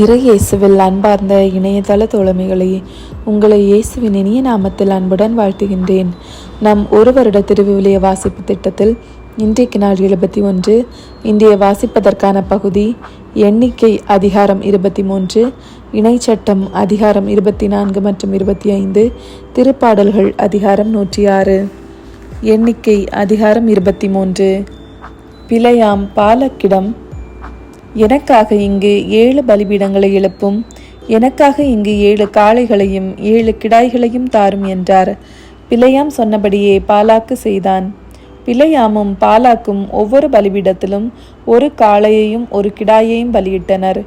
இறை இயேசுவில் அன்பார்ந்த இணையதள தோழமைகளே உங்களை இயேசுவின் இனிய நாமத்தில் அன்புடன் வாழ்த்துகின்றேன். நம் ஒரு வருட திருவிவிலிய வாசிப்பு திட்டத்தில் இன்றைக்கு நாள் எழுபத்தி ஒன்று. இன்றைய வாசிப்பதற்கான பகுதி எண்ணிக்கை அதிகாரம் இருபத்தி மூன்று இணைச்சட்டம் அதிகாரம் இருபத்தி நான்கு மற்றும் இருபத்தி ஐந்து திருப்பாடல்கள் அதிகாரம் நூற்றி ஆறு. எண்ணிக்கை அதிகாரம் இருபத்தி மூன்று. பிழையாம் பாலக்கிடம் எனக்காக இங்கு ஏழு பலிபீடங்களை எழுப்பும். எனக்காக இங்கு ஏழு காளைகளையும் ஏழு கிடாய்களையும் தாரும் என்றார். பிழையாம் சொன்னபடியே பாலாக்கு செய்தான். பிழையாமும் பாலாக்கும் ஒவ்வொரு பலிபீடத்திலும் ஒரு காளையையும் ஒரு கிடாயையும் பலியிட்டனர்.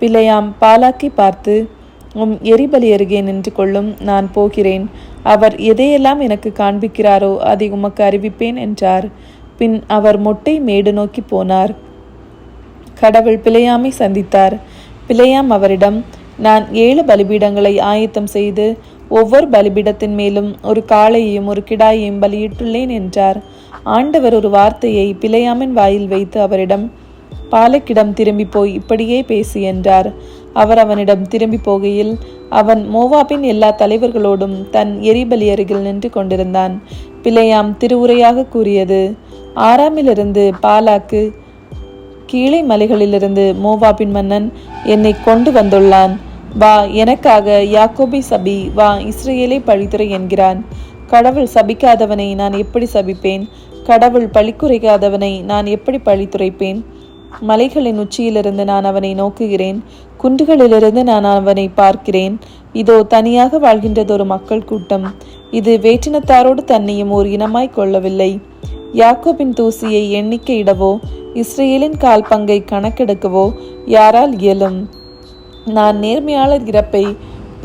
பிழையாம் பாலாக்கை பார்த்து உம் எரிபலி அருகே நின்று கொள்ளும் நான் போகிறேன். அவர் எதையெல்லாம் எனக்கு காண்பிக்கிறாரோ அதை உமக்கு அறிவிப்பேன் என்றார். பின் அவர் மொட்டை மேடு நோக்கி போனார். கடவுள் பிழையாமை சந்தித்தார். பிழையாம் அவரிடம் நான் ஏழு பலிபீடங்களை ஆயத்தம் செய்து ஒவ்வொரு பலிபீடத்தின் மேலும் ஒரு காளையையும் ஒரு கிடாயையும் பலியிட்டுள்ளேன் என்றார். ஆண்டவர் ஒரு வார்த்தையை பிழையாமின் வாயில் வைத்து அவரிடம் பாலக்கிடம் திரும்பி போய் இப்படியே பேசு என்றார். அவர் அவனிடம் திரும்பி போகையில் அவன் மோவாபின் எல்லா தலைவர்களோடும் தன் எரிபலி அருகில் நின்று கொண்டிருந்தான். பிழையாம் திருவுரையாக கூறியது ஆறாமிலிருந்து பாலாக்கு கீழே மலைகளிலிருந்து மோவாபின் மன்னன் என்னை கொண்டு வந்துள்ளான். வா எனக்காக யாக்கோபி சபி வா இஸ்ரேலை பழித்துறை என்கிறான். கடவுள் சபிக்காதவனை நான் எப்படி சபிப்பேன்? கடவுள் பழிக்குறைக்காதவனை நான் எப்படி பழித்துரைப்பேன் மலைகளின் உச்சியிலிருந்து நான் அவனை நோக்குகிறேன். குன்றுகளிலிருந்து நான் அவனை பார்க்கிறேன். இதோ தனியாக வாழ்கின்றதொரு மக்கள் கூட்டம். இது வேற்றினத்தாரோடு தன்னையும் ஓர் இனமாய் கொள்ளவில்லை. யாக்கோபின் தூசியை எண்ணிக்கையிடவோ இஸ்ரேலின் கால் பங்கை கணக்கெடுக்கவோ யாரால் இயலும்? நான் நேர்மையாளர் இறப்பை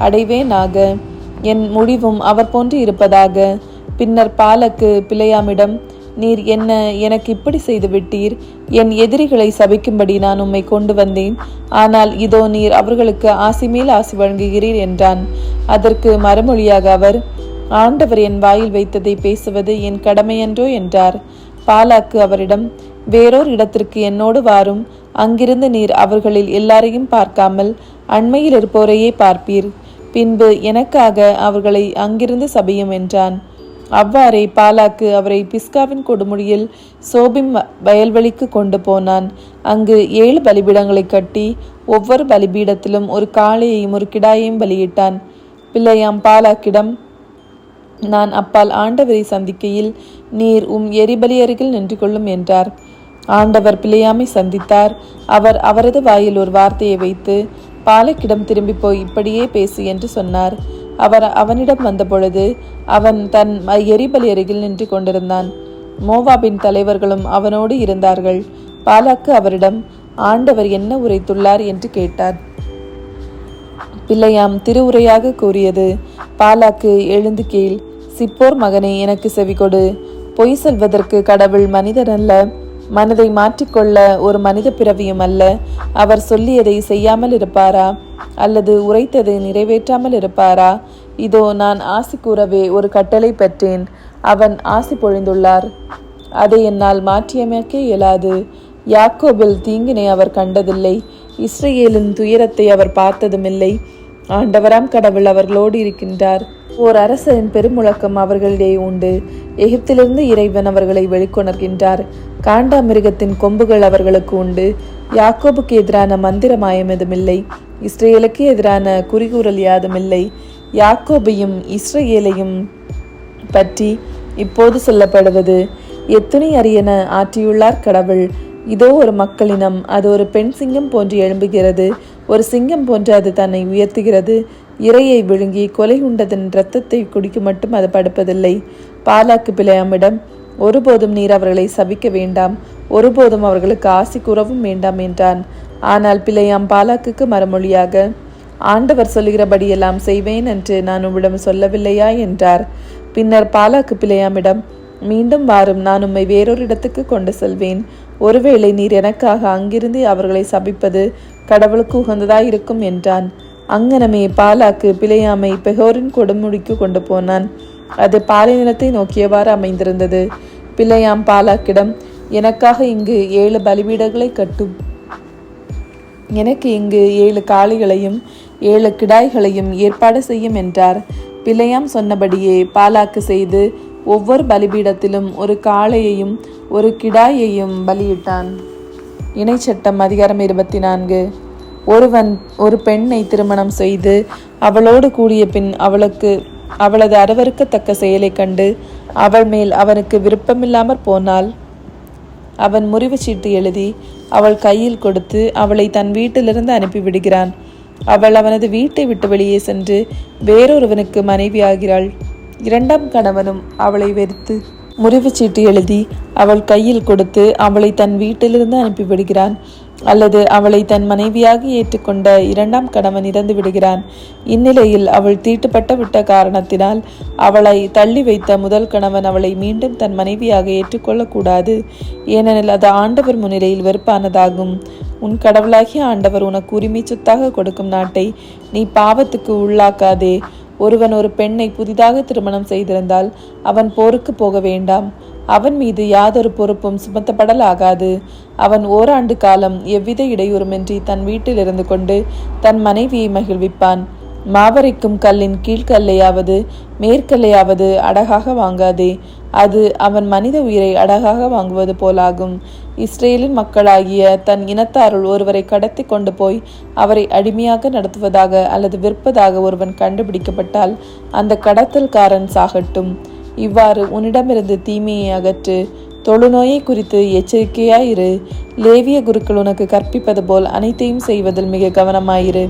அடைவேனாக. என் முடிவும் அவர் போன்று இருப்பதாக. பின்னர் பாலக்கு பிழையாமிடம் நீர் என்ன எனக்கு இப்படி செய்து விட்டீர்? என் எதிரிகளை சபிக்கும்படி நான் உம்மை கொண்டு வந்தேன். ஆனால் இதோ நீர் அவர்களுக்கு ஆசி மேல் ஆசி வழங்குகிறீர் என்றான். அதற்கு மறுமொழியாக அவர் ஆண்டவர் என் வாயில் வைத்ததை பேசுவது என் கடமையன்றோ? என்றார். பாலாக்கு அவரிடம் வேறோர் இடத்திற்கு என்னோடு வாரும். அங்கிருந்து நீர் அவர்களில் எல்லாரையும் பார்க்காமல் அண்மையில் இருப்போரையே பார்ப்பீர். பின்பு எனக்காக அவர்களை அங்கிருந்து சபையும் என்றான். அவ்வாறே பாலாக்கு அவரை பிஸ்காவின் கொடுமுடியில் சோபிம் வயல்வெளிக்கு கொண்டு போனான். அங்கு ஏழு பலிபீடங்களை கட்டி ஒவ்வொரு பலிபீடத்திலும் ஒரு காளையையும் ஒரு கிடாயையும் பலியிட்டான். பிள்ளையாம் பாலாக்கிடம் நான் அப்பால் ஆண்டவரை சந்திக்கையில் நீர் உம் எரிபலி அருகில் நின்று கொள்ளும் என்றார். ஆண்டவர் பிழையாமை சந்தித்தார். அவர் அவரது வாயில் ஒரு வார்த்தையை வைத்து பாலக்கிடம் திரும்பி போய் இப்படியே பேசு என்று சொன்னார். அவர் அவனிடம் வந்தபொழுது அவன் தன் எரிபலி அருகில் நின்று கொண்டிருந்தான். மோவாபின் தலைவர்களும் அவனோடு இருந்தார்கள். பாலாக்கு அவரிடம் ஆண்டவர் என்ன உரைத்துள்ளார்? என்று கேட்டார். பிள்ளையாம் திருவுரையாக கூறியது பாலாக்கு எழுந்து கீழ் சிப்போர் மகனே எனக்கு செவிகொடு. பொய் சொல்வதற்கு கடவுள் மனிதன் அல்ல மனதை மாற்றிக்கொள்ள ஒரு மனித பிறவியும் அல்ல. அவர் சொல்லியதை செய்யாமல் இருப்பாரா? அல்லது உரைத்ததை நிறைவேற்றாமல் இருப்பாரா? இதோ நான் ஆசி கூறவே ஒரு கட்டளை பெற்றேன். அவன் ஆசி பொழிந்துள்ளார். அதை என்னால் மாற்றியமைக்க இயலாது. யாக்கோபில் தீங்கினை அவர் கண்டதில்லை. இஸ்ரேலின் துயரத்தை அவர் பார்த்ததுமில்லை. ஆண்டவராம் கடவுள் அவர்களோடு இருக்கின்றார். ஓர் அரசரின் பெருமுழக்கம் அவர்களிடையே உண்டு. எகிப்திலிருந்து இறைவன் அவர்களை வெளிக்கொணர்கின்றார். காண்டா மிருகத்தின் கொம்புகள் அவர்களுக்கு உண்டு. யாக்கோபுக்கு எதிரான மந்திரமாயம் எதுமில்லை இஸ்ரேலுக்கு எதிரான குறிகூறல் யாதுமில்லை யாக்கோபையும் இஸ்ரேலையும் பற்றி இப்போது சொல்லப்படுவது எத்துணை அரியன ஆற்றியுள்ளார் கடவுள். இதோ ஒரு மக்களினம் அது ஒரு பெண் சிங்கம் போன்று எழும்புகிறது. ஒரு சிங்கம் போன்று அது தன்னை உயர்த்துகிறது. இரையை விழுங்கி கொலை உண்டதன் இரத்தத்தை குடிக்க மட்டும் அது படுப்பதில்லை. பாலாக்கு பிள்ளையாமிடம் ஒருபோதும் நீர் அவர்களை சபிக்க வேண்டாம். ஒருபோதும் அவர்களுக்கு ஆசி கூறவும் வேண்டாம் என்றான். ஆனால் பிள்ளையாம் பாலாக்குக்கு மறுமொழியாக ஆண்டவர் சொல்லுகிறபடியெல்லாம் செய்வேன் என்று நான் உம்மிடம் சொல்லவில்லையா என்றார். பின்னர் பாலாக்கு பிள்ளையாமிடம் மீண்டும் வாரும் நான் உம்மை வேறொரு இடத்துக்கு கொண்டு செல்வேன். ஒருவேளை நீர் எனக்காக அங்கிருந்து அவர்களை சபிப்பது கடவுளுக்கு உகந்ததாயிருக்கும் என்றான். அங்கனமே பாலாக்கு பிழையாமை பெகோரின் கொடுமுடிக்கு கொண்டு போனான். அது பாலை நிலத்தை நோக்கியவாறு அமைந்திருந்தது. பிள்ளையாம் பாலாக்கிடம் எனக்காக இங்கு ஏழு பலிபீடங்களை கட்டும். எனக்கு இங்கு ஏழு காளிகளையும் ஏழு கிடாய்களையும் ஏற்பாடு செய்யும் என்றார். பிள்ளையாம் சொன்னபடியே பாலாக்கு செய்து ஒவ்வொரு பலிபீடத்திலும் ஒரு காளையையும் ஒரு கிடாயையும் பலியிட்டான். இணைச்சட்டம் அதிகாரம் இருபத்தி நான்கு. ஒருவன் ஒரு பெண்ணை திருமணம் செய்து அவளோடு கூடிய பின் அவளுக்கு அவளது அரவறுக்கத்தக்க செயலைக் கண்டு அவள் மேல் அவனுக்கு விருப்பமில்லாமற் போனால் அவன் முறிவு சீட்டு எழுதி அவள் கையில் கொடுத்து அவளை தன் வீட்டிலிருந்து அனுப்பிவிடுகிறான். அவள் அவனது வீட்டை விட்டு வெளியே சென்று வேறொருவனுக்கு மனைவியாகிறாள். இரண்டாம் கணவனும் அவளை வெறுத்து முறிவு சீட்டு எழுதி அவள் கையில் கொடுத்து அவளை தன் வீட்டிலிருந்து அனுப்பிவிடுகிறான். அல்லது அவளை தன் மனைவியாக ஏற்றுக்கொண்ட இரண்டாம் கணவன் இறந்து விடுகிறான். இந்நிலையில் அவள் தீட்டுப்பட்ட விட்ட காரணத்தினால் அவளை தள்ளி வைத்த முதல் கணவன் அவளை மீண்டும் தன் மனைவியாக ஏற்றுக்கொள்ளக்கூடாது ஏனெனில் அது ஆண்டவர் முன்னிலையில் வெறுப்பானதாகும். உன் கடவுளாகிய ஆண்டவர் உனக்கு உரிமை சொத்தாக கொடுக்கும் நாட்டை நீ பாவத்துக்கு உள்ளாக்காதே. ஒருவன் ஒரு பெண்ணை புதிதாக திருமணம் செய்திருந்தால் அவன் போருக்கு போக வேண்டாம். அவன் மீது யாதொரு பொறுப்பும் சுமத்தப்படலாகாது. அவன் ஓராண்டு காலம் எவ்வித இடையூறுமின்றி தன் வீட்டில் இருந்து கொண்டு தன் மனைவியை மகிழ்விப்பான். மாவரைக்கும் கல்லின் கீழ்கல்லையாவது மேற்கல்லையாவது அடகாக வாங்காதே. அது அவன் மனித உயிரை அடகாக வாங்குவது போலாகும். இஸ்ரேலின் மக்களாகிய தன் இனத்தாருள் ஒருவரை கடத்தி கொண்டு போய் அவரை அடிமையாக நடத்துவதாக அல்லது விற்பதாக ஒருவன் கண்டுபிடிக்கப்பட்டால் அந்த கடத்தல்காரன் சாகட்டும். இவ்வாறு உன்னிடமிருந்து தீமையை அகற்று தொழுநோயை குறித்து எச்சரிக்கையாயிரு. லேவிய குருக்கள் உனக்கு கற்பிப்பது போல் அனைத்தையும் செய்வதில் மிக கவனமாயிரு.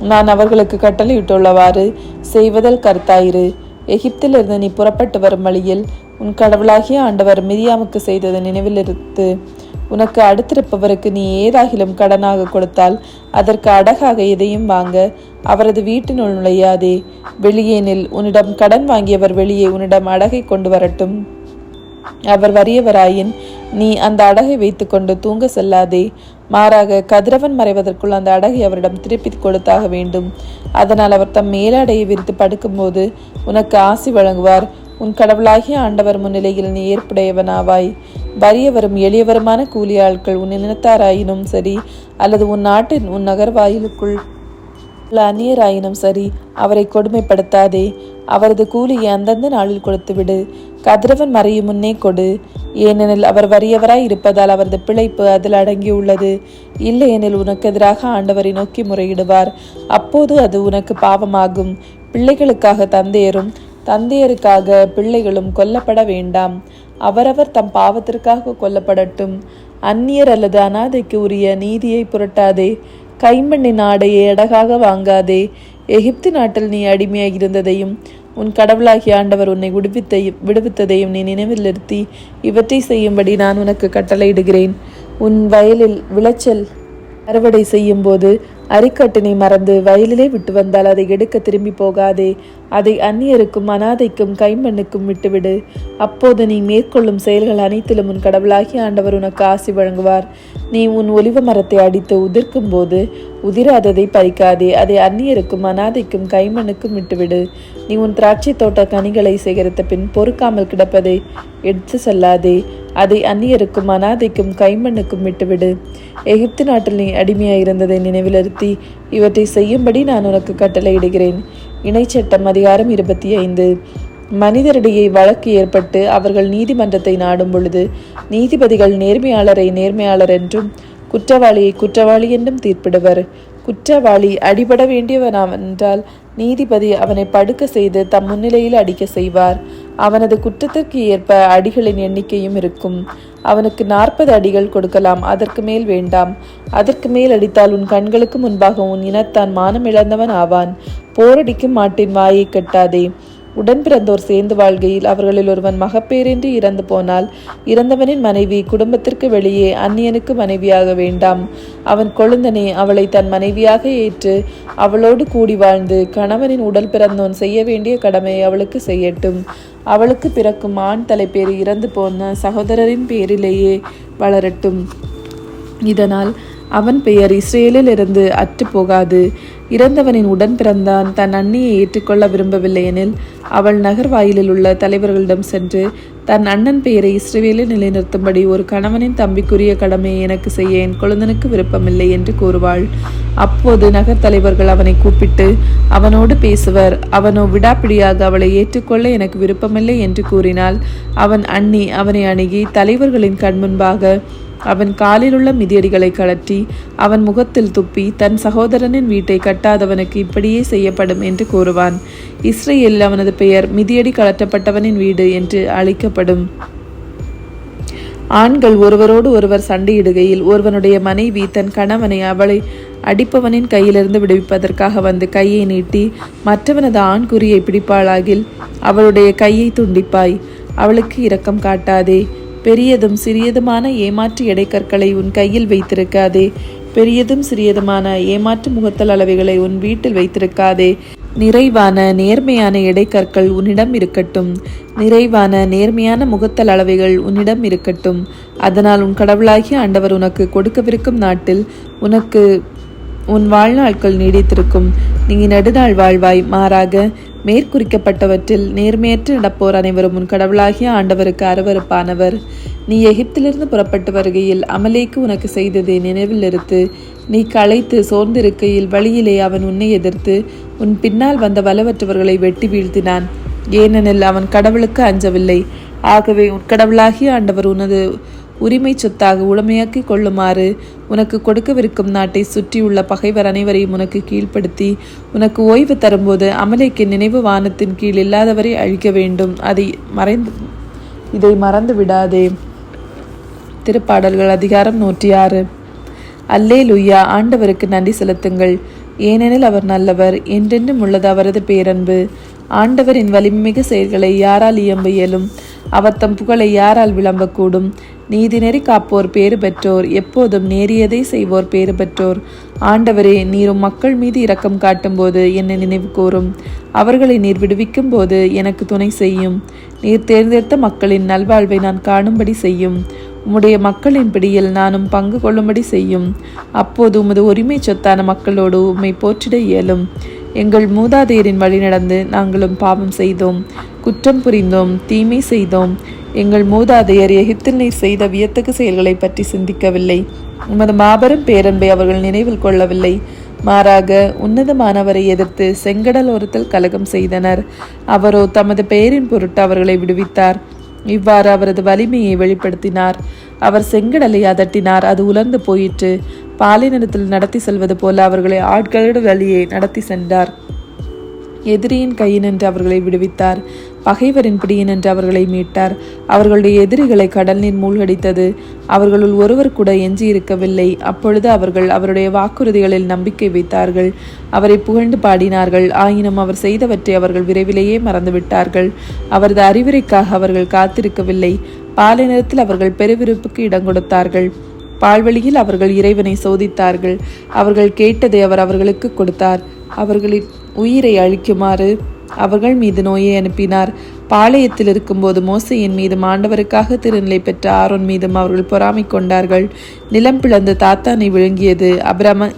நான் அவர்களுக்கு கட்டளையிட்டுள்ளவாறு செய்வதில் கருத்தாயிரு. எகிப்திலிருந்து நீ புறப்பட்டு வரும் வழியில் உன் கடவுளாகிய ஆண்டவர் மிரியாமுக்கு செய்தது நினைவிலிருந்து. உனக்கு அடுத்திருப்பவருக்கு நீ ஏதாகிலும் கடனாக கொடுத்தால் அதற்கு அடகாக எதையும் வாங்க அவரது வீட்டினுள் நுழையாதே. வெளியேனில் உன்னிடம் கடன் வாங்கியவர் வெளியே உன்னிடம் அடகை கொண்டு வரட்டும். அவர் வறியவராயின் நீ அந்த அடகை வைத்துக்கொண்டு தூங்க செல்லாதே. மாறாக கதிரவன் மறைவதற்குள் அந்த அடகை அவரிடம் திருப்பி கொடுத்தாக வேண்டும். அதனால் அவர் தம் மேலாடையை விரித்து படுக்கும்போது உனக்கு ஆசி வழங்குவார். உன் கடவுளாகிய ஆண்டவர் முன்னிலையில் நீ ஏற்புடையவனாவாய். வறியவரும் எளியவருமான கூலி ஆட்கள் உன் இனத்தாராயினும் சரி அல்லது உன் நாட்டின் உன் நகர்வாயிலுக்குள் உள்ள அந்நியராயினும் சரி அவரை கொடுமைப்படுத்தாதே. அவரது கூலியை அந்தந்த நாளில் கொடுத்துவிடு. கதிரவன் மறையும் முன்னே கொடு. ஏனெனில் அவர் வறியவராய் இருப்பதால் அவரது பிழைப்பு அதில் அடங்கியுள்ளது. இல்லையெனில் உனக்கு எதிராக ஆண்டவரை நோக்கி முறையிடுவார். அப்போது அது உனக்கு பாவமாகும். பிள்ளைகளுக்காக தந்தையரும் தந்தையருக்காக பிள்ளைகளும் கொல்லப்பட வேண்டாம். அவரவர் தம் பாவத்திற்காக கொல்லப்படட்டும். அந்நியர் அல்லது அனாதைக்கு உரிய நீதியை புரட்டாதே. கைமண்ணின் ஆடையை அடகாக வாங்காதே. எகிப்து நாட்டில் நீ அடிமையாக இருந்ததையும் உன் கடவுளாகிய ஆண்டவர் உன்னை விடுவித்தையும் விடுவித்ததையும் நீ நினைவில் நிறுத்தி இவற்றை செய்யும்படி நான் உனக்கு கட்டளையிடுகிறேன். உன் வயலில் விளைச்சல் அறுவடை செய்யும் போது அரிக்கட்டினை மறந்து வயலிலே விட்டு வந்தால் அதை எடுக்க திரும்பி போகாதே. அதை அந்நியருக்கும் அனாதைக்கும் கைமண்ணுக்கும் விட்டுவிடு. அப்போது நீ மேற்கொள்ளும் செயல்கள் அனைத்திலும் உன் கடவுளாகி ஆண்டவர் உனக்கு ஆசி வழங்குவார். நீ உன் ஒலிவ மரத்தை அடித்து உதிர்க்கும் போது உதிராததை பறிக்காதே. அதை அந்நியருக்கும் அனாதைக்கும் கைமண்ணுக்கும் விட்டுவிடு. நீ உன் திராட்சை தோட்ட கனிகளை சேகரித்த பின் பொறுக்காமல் கிடப்பதை எடுத்து செல்லாதே. அதை அந்நியருக்கும் அனாதைக்கும் கைமண்ணுக்கும் விட்டுவிடு. எகிப்து நாட்டில் நீ அடிமையாயிருந்ததை நினைவிலிருத்தி இவற்றை செய்யும்படி நான் உனக்கு கட்டளையிடுகிறேன். இணைச்சட்டம் அதிகாரம் இருபத்தி ஐந்து. மனிதரிடையே வழக்கு ஏற்பட்டு அவர்கள் நீதிமன்றத்தை நாடும் பொழுது நீதிபதிகள் நேர்மையாளரை நேர்மையாளர் என்றும் குற்றவாளியை குற்றவாளி என்றும் தீர்ப்பிடுவர். குற்றவாளி அடிபட வேண்டியவனாவென்றால் நீதிபதி அவனை படுக்க செய்து தம் முன்னிலையில் அடிக்க செய்வார். அவனது குற்றத்திற்கு ஏற்ப அடிகளின் எண்ணிக்கையும் இருக்கும். அவனுக்கு நாற்பது அடிகள் கொடுக்கலாம் அதற்கு மேல் வேண்டாம். அதற்கு மேல் அடித்தால் உன் கண்களுக்கு முன்பாக உன் இனத்தான் மானம் இழந்தவன் ஆவான். போரடிக்கும் மாட்டின் வாயை கட்டாதே. உடன் பிறந்தோர் சேர்ந்து வாழ்கையில் அவர்களில் ஒருவன் மகப்பேரின்றி இறந்து போனால் இறந்தவனின் மனைவி குடும்பத்திற்கு வெளியே அந்நியனுக்கு மனைவியாக வேண்டாம். அவன் கொழுந்தனே அவளை தன் மனைவியாக ஏற்று அவளோடு கூடி வாழ்ந்து கணவனின் உடல் பிறந்தோன் செய்ய வேண்டிய கடமையை அவளுக்கு செய்யட்டும். அவளுக்கு பிறக்கும் ஆண் தலைப்பேர் இறந்து போன சகோதரரின் பேரிலேயே வளரட்டும். இதனால் அவன் பெயர் இஸ்ரேலில் இருந்து அற்று போகாது இறந்தவனின் உடன் பிறந்தான். தன் அண்ணியை ஏற்றுக்கொள்ள விரும்பவில்லை எனில் அவள் நகர்வாயிலில் உள்ள தலைவர்களிடம் சென்று தன் அண்ணன் பெயரை இஸ்ரவேலில் நிலைநிறுத்தும்படி ஒரு கணவனின் தம்பிக்குரிய கடமையை எனக்கு செய்ய என் குழந்தனுக்கு விருப்பமில்லை என்று கூறுவாள். அப்போது நகர் தலைவர்கள் அவனை கூப்பிட்டு அவனோடு பேசுவர். அவனோ விடாப்பிடியாக அவளை ஏற்றுக்கொள்ள எனக்கு விருப்பமில்லை என்று கூறினாள் அவன் அண்ணி அவனை அணுகி தலைவர்களின் கண் முன்பாக அவன் காலிலுள்ள மிதியடிகளை கழற்றி அவன் முகத்தில் துப்பி தன் சகோதரனின் வீட்டை கட்டாதவனுக்கு இப்படியே செய்யப்படும் என்று கூறுவான். இஸ்ரேலில் அவனது பெயர் மிதியடி கழற்றப்பட்டவனின் வீடு என்று அழைக்கப்படும். ஆண்கள் ஒருவரோடு ஒருவர் சண்டையிடுகையில் ஒருவனுடைய மனைவி தன் கணவனை அவளை அடிப்பவனின் கையிலிருந்து விடுவிப்பதற்காக வந்து கையை நீட்டி மற்றவனது ஆண்குறியை பிடிப்பாளாகில் அவளுடைய கையை துண்டிப்பாய். அவளுக்கு இரக்கம் காட்டாதே. பெரியதும் சிறியதுமான ஏமாற்று எடைக்கற்களை உன் கையில் வைத்திருக்காதே. பெரியதும் சிறியதுமான ஏமாற்று முகத்தல் அளவைகளை உன் வீட்டில் வைத்திருக்காதே. நிறைவான நேர்மையான எடைக்கற்கள் உன்னிடம் இருக்கட்டும். நிறைவான நேர்மையான முகத்தல் அளவைகள் உன்னிடம் இருக்கட்டும். அதனால் உன் கடவுளாகிய ஆண்டவர் உனக்கு கொடுக்கவிருக்கும் நாட்டில் உனக்கு உன் வாழ்நாட்கள் நீடித்திருக்கும். நீ நெடுநாள் வாழ்வாய் மாறாக மேற்குறிக்கப்பட்டவற்றில் நேர்மையற்று நடப்போர் அனைவரும் உன் கடவுளாகிய ஆண்டவருக்கு அருவறுப்பானவர் நீ எகிப்திலிருந்து புறப்பட்டு வருகையில் அமலேக்கு உனக்கு செய்ததை நினைவில் நிறுத்து. நீ களைத்து சோர்ந்திருக்கையில் வழியிலே அவன் உன்னை எதிர்த்து உன் பின்னால் வந்த வலவற்றவர்களை வெட்டி வீழ்த்தினான். ஏனெனில் அவன் கடவுளுக்கு அஞ்சவில்லை. ஆகவே உன் கடவுளாகிய ஆண்டவர் உனது உரிமை சொத்தாக உடமையாக்கி கொள்ளுமாறு உனக்கு கொடுக்கவிருக்கும் நாட்டை சுற்றியுள்ள பகைவர் அனைவரையும் உனக்கு கீழ்ப்படுத்தி உனக்கு ஓய்வு தரும்போது அமலைக்கு நினைவு வானத்தின் கீழ் இல்லாதவரை அழிக்க வேண்டும். அதை மறைந்து இதை மறந்து விடாதே. திருப்பாடல்கள் அதிகாரம் நூற்றி ஆறு அல்லே லுய்யா ஆண்டவருக்கு நன்றி செலுத்துங்கள். ஏனெனில் அவர் நல்லவர் என்றென்றும் உள்ளது அவரது பேரன்பு. ஆண்டவரின் வலிமிகு செயல்களை யாரால் இயம்ப இயலும் அவர் தம் புகழை யாரால் விளம்பக்கூடும்? நீதிநெறி காப்போர் பேறு பெற்றோர் எப்போதும் நேரியதை செய்வோர் பேறு பெற்றோர். ஆண்டவரே நீரும் மக்கள் மீது இரக்கம் காட்டும்போது என்னை நினைவு கூறும். அவர்களை நீர் விடுவிக்கும் போது எனக்கு துணை செய்யும். நீர் தேர்ந்தெடுத்த மக்களின் நல்வாழ்வை நான் காணும்படி செய்யும். உம்முடைய மக்களின் பிடியில் நானும் பங்கு கொள்ளும்படி செய்யும். அப்போது உமது உரிமை சொத்தான மக்களோடு உம்மை போற்றிட இயலும். எங்கள் மூதாதையரின் வழி நடந்து நாங்களும் பாவம் செய்தோம் குற்றம் புரிந்தோம் தீமை செய்தோம். எங்கள் மூதாதையர் எகிப்தில் நீர் செய்த வியத்தகு செயல்களை பற்றி சிந்திக்கவில்லை. உமது மாபெரும் பேரன்பை அவர்கள் நினைவில் கொள்ளவில்லை. மாறாக உன்னதமானவரை எதிர்த்து செங்கடல் ஓரத்தில் கலகம் செய்தனர். அவரோ தமது பெயரின் பொருட்டு அவர்களை விடுவித்தார். இவ்வாறு அவரது வலிமையை வெளிப்படுத்தினார். அவர் செங்கடலை அதட்டினார். அது உலர்ந்து போயிற்று. பாலினத்தில் நடத்தி செல்வது போல அவர்களை ஆட்களோடு வழியே நடத்தி சென்றார். எதிரியின் கையினின்று அவர்களை விடுவித்தார். பகைவரின் பிடியினின்று அவர்களை மீட்டார். அவர்களுடைய எதிரிகளை கடல் நீர் மூழ்கடித்தது. அவர்களுள் ஒருவர் கூட எஞ்சி இருக்கவில்லை அப்பொழுது அவர்கள் அவருடைய வாக்குறுதிகளில் நம்பிக்கை வைத்தார்கள். அவரை புகழ்ந்து பாடினார்கள். ஆயினும் அவர் செய்தவற்றை அவர்கள் விரைவிலேயே மறந்துவிட்டார்கள். அவரது அறிவுரைக்காக அவர்கள் காத்திருக்கவில்லை. பாலினத்தில் அவர்கள் பெருவிருப்புக்கு இடம் கொடுத்தார்கள். பால்வழியில் அவர்கள் இறைவனை சோதித்தார்கள். அவர்கள் கேட்டதை அவர் அவர்களுக்கு கொடுத்தார். அவர்களின் உயிரை அழிக்குமாறு அவர்கள் மீது நோயை அனுப்பினார். பாளையத்தில் இருக்கும்போது மோசையின் மீது ஆண்டவருக்காக திருநிலை பெற்ற ஆரோன் மீதும் அவர்கள் பொறாமை கொண்டார்கள். நிலம் பிளந்து தாத்தானை விழுங்கியது அபிராம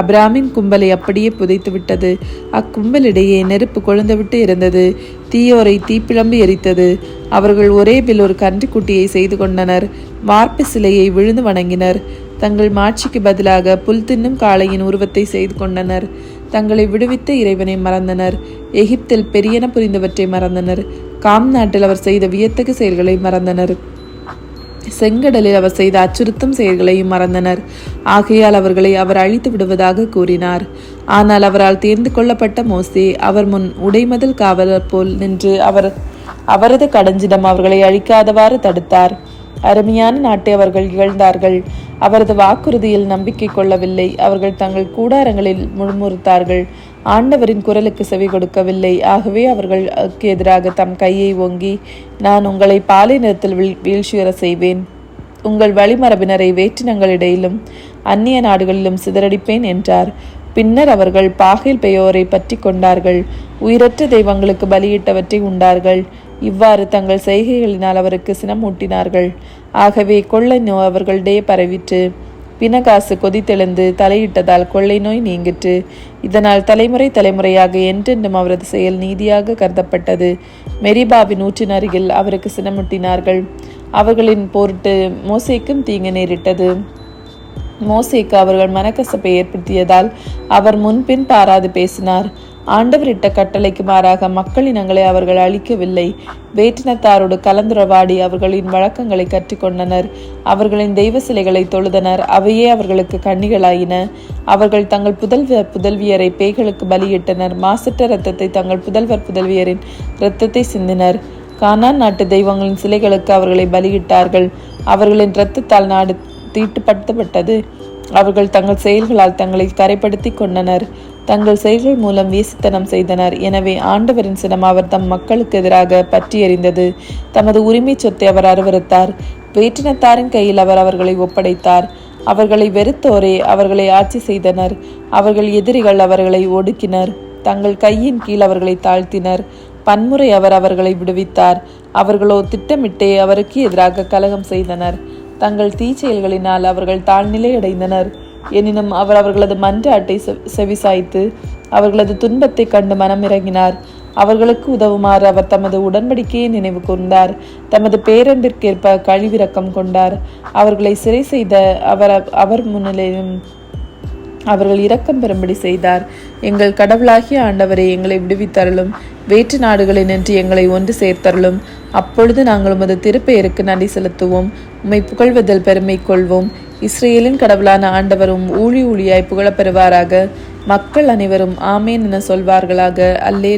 அப்ராமின் கும்பலை அப்படியே புதைத்து விட்டது. அக்கும்பலிடையே நெருப்பு கொழுந்துவிட்டு இருந்தது. தீயோரை தீப்பிழம்பு எரித்தது. அவர்கள் ஒரே பில் ஒரு கன்றுக்குட்டியை செய்து கொண்டனர். வார்ப்பு சிலையை விழுந்து வணங்கினர். தங்கள் மாட்சிக்கு பதிலாக புல் தின்னும் காளையின் உருவத்தை செய்து கொண்டனர். தங்களை விடுவித்த இறைவனை மறந்தனர். எகிப்தில் பெரியன புரிந்தவற்றை மறந்தனர். காம் நாட்டில் அவர் செய்த வியத்தகு செயல்களை மறந்தனர். செங்கடலில் அவர் செய்த அச்சுறுத்தும் செயல்களையும் மறந்தனர். ஆகையால் அவர்களை அவர் அழித்து விடுவதாக கூறினார். ஆனால் அவரால் தேர்ந்து கொள்ளப்பட்ட மோசே அவர் முன் உடைமதில் காவலர் போல் நின்று அவர் அவரது கடஞ்சிடம் அவர்களை அழிக்காதவாறு தடுத்தார். அருமையான நாட்டை அவர்கள் இகழ்ந்தார்கள். அவரது வாக்குறுதியில் நம்பிக்கை கொள்ளவில்லை. அவர்கள் தங்கள் கூடாரங்களில் முழுமுறுத்தார்கள் ஆண்டவரின் குரலுக்கு செவி கொடுக்கவில்லை. ஆகவே அவர்களுக்கு எதிராக தம் கையை ஓங்கி நான் உங்களை பாலை நிறத்தில் வீழ்ச்சியுற செய்வேன். உங்கள் வழிமரபினரை வேற்றினங்களிடையிலும் அந்நிய நாடுகளிலும் சிதறடிப்பேன் என்றார். பின்னர் அவர்கள் பாகில் பெயோரை பற்றி கொண்டார்கள். உயிரற்ற தெய்வங்களுக்கு பலியிட்டவற்றை உண்டார்கள். இவ்வாறு தங்கள் செய்கைகளினால் அவருக்கு சினமூட்டினார்கள். ஆகவே கொள்ளை நோய் அவர்களிடையே பரவிற்று. பினகாசு கொதித்தெழுந்து தலையிட்டதால் கொள்ளை நோய் நீங்கிற்று. இதனால் தலைமுறை தலைமுறையாக என்றென்றும் அவரது செயல் நீதியாக கருதப்பட்டது. மெரிபாவின் ஊற்றின் அருகில் அவருக்கு சினமுட்டினார்கள். அவர்களின் பொருட்டு மோசைக்கும் தீங்கு நேரிட்டது. மோசேக்கு அவர்கள் மனக்கசப்பை ஏற்படுத்தியதால் அவர் முன்பின் பாராது பேசினார். ஆண்டவரிட்ட கட்டளைக்கு மாறாக மக்கள் இனங்களை அவர்கள் அழிக்கவில்லை. வேற்றினத்தாரோடு கலந்துரவாடி அவர்களின் வழக்கங்களை கற்றுக்கொண்டனர். அவர்களின் தெய்வ சிலைகளை தொழுதனர். அவையே அவர்களுக்கு கண்ணிகளாயின. அவர்கள் தங்கள் புதல்வ புதல்வியரை பேய்களுக்கு பலியிட்டனர். மாசற்ற இரத்தத்தை தங்கள் புதல்வர் புதல்வியரின் இரத்தத்தை சிந்தினர். கானான் நாட்டு தெய்வங்களின் சிலைகளுக்கு அவர்களை பலியிட்டார்கள். அவர்களின் இரத்தத்தால் நாடு தீட்டுப்படுத்தப்பட்டது. அவர்கள் தங்கள் செயல்களால் தங்களை கரைப்படுத்தி கொண்டனர். தங்கள் செயல்கள் மூலம் வீசித்தனம் செய்தனர். எனவே ஆண்டவரின் சினம் அவர் தம் மக்களுக்கு எதிராக பற்றி எறிந்தது தமது உரிமை சொத்தை அவர் அருவறுத்தார் வேற்றினத்தாரின் கையில் அவர் அவர்களை ஒப்படைத்தார். அவர்களை வெறுத்தோரே அவர்களை ஆட்சி செய்தனர். அவர்கள் எதிரிகள் அவர்களை ஒடுக்கினர். தங்கள் கையின் கீழ் அவர்களை தாழ்த்தினர். பன்முறை அவர் அவர்களை விடுவித்தார். அவர்களோ திட்டமிட்டே அவருக்கு எதிராக கலகம் செய்தனர். தங்கள் தீச்செயல்களினால் அவர்கள் தாழ்நிலை அடைந்தனர் எனினும் அவர் அவர்களது மன்றாட்டை செ- செவிசாய்த்து அவர்களது துன்பத்தை கண்டு மனம் இறங்கினார். அவர்களுக்கு உதவுமாறு அவர் தமது உடன்படிக்கையை நினைவு கூர்ந்தார். தமது பேரன்பிற்கேற்ப கழிவிறக்கம் கொண்டார். அவர்களை சிறை செய்த அவர் அவர் முன்னிலையும் அவர்கள் இரக்கம் பெறும்படி செய்தார். எங்கள் கடவுளாகிய ஆண்டவரை எங்களை விடுவித்தருளும். வேற்று நாடுகளில் நின்று எங்களை ஒன்று சேர்த்தருளும். அப்பொழுது நாங்கள் உமது திருப்பெயருக்கு நன்றி செலுத்துவோம். உம்மை புகழ்வதில் பெருமை கொள்வோம். இஸ்ரேலின் கடவுளான ஆண்டவரும் ஊழி ஊழியாய் புகழப்பெறுவாராக மக்கள் அனைவரும் ஆமேன் என சொல்வார்களாக. அல்லே